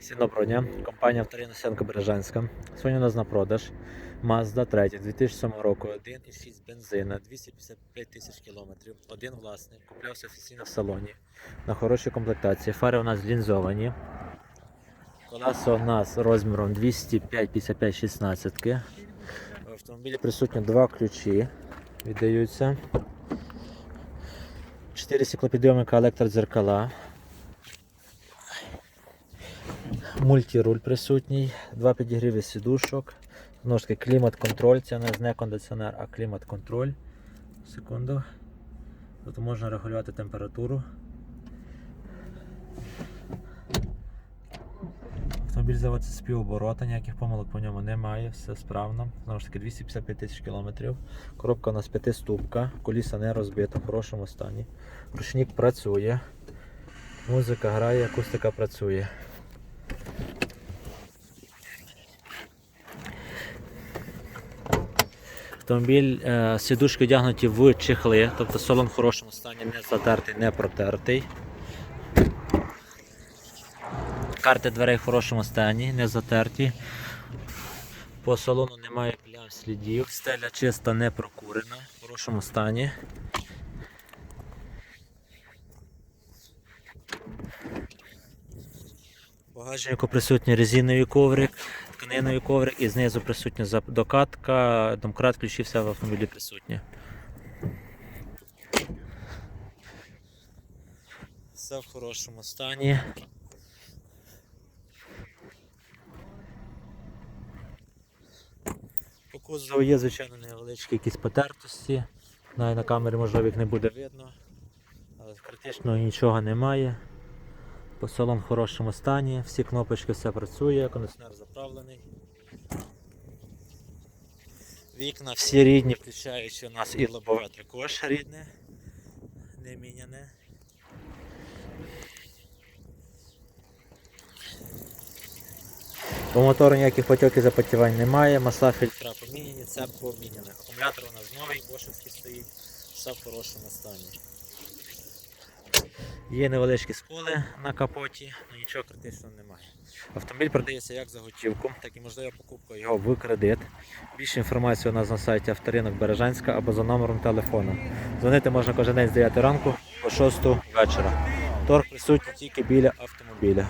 Всім доброго. Компанія Авторина Сенко Бережанська. Сьогодні у нас на продаж Mazda 3 2007 року 1,6 бензина, 255 тисяч кілометрів. Один власник. Куплявся офіційно в салоні. На хорошій комплектації. Фари у нас лінзовані. Колеса у нас розміром 205-55 16. В автомобілі присутні два ключі. Віддаються. 4 стеклопідйомника електродзеркала. Мультируль присутній, два підігріви сідушок. Знову ж таки клімат-контроль, це не кондиціонер, а клімат-контроль. Секунду. Тут можна регулювати температуру. Автомобіль заводиться з півоборота, ніяких помилок по ньому немає, все справно. Знову ж таки 255 тисяч кілометрів. Коробка у нас п'ятиступка, коліса не розбита, в хорошому стані. Ручник працює. Музика грає, акустика працює. Автомобіль е, сідушки одягнуті в чехли, тобто салон в хорошому стані, не затертий, не протертий. Карти дверей в хорошому стані, не затерті. По салону немає плям слідів, стеля чиста, не прокурена, в хорошому стані. Багажнику присутній резиновий коврик, тканиновий коврик і знизу присутня докатка, домкрат ключі, все в автомобілі присутнє. Все в хорошому стані. По кузову є, звичайно, невеличкі якісь потертості. Навіть на камері можливо їх не буде видно. Але критичного нічого немає. По салон в хорошому стані, всі кнопочки все працює, кондиціонер заправлений. Вікна всі рідні, включаючи у нас і лобове також рідне, не міняне. По мотору ніяких потьоків запотівань немає, масла фільтра поміняні, це поміняне. Акумулятор у нас новий, бошевський стоїть, все в хорошому стані. Є невеличкі сколи на капоті, але нічого критичного немає. Автомобіль продається як за готівку, так і можлива покупка його в кредит. Більше інформації у нас на сайті авторинок Бережанська або за номером телефону. Дзвонити можна кожен день з 9 ранку по 6 вечора. Торг присутній тільки біля автомобіля.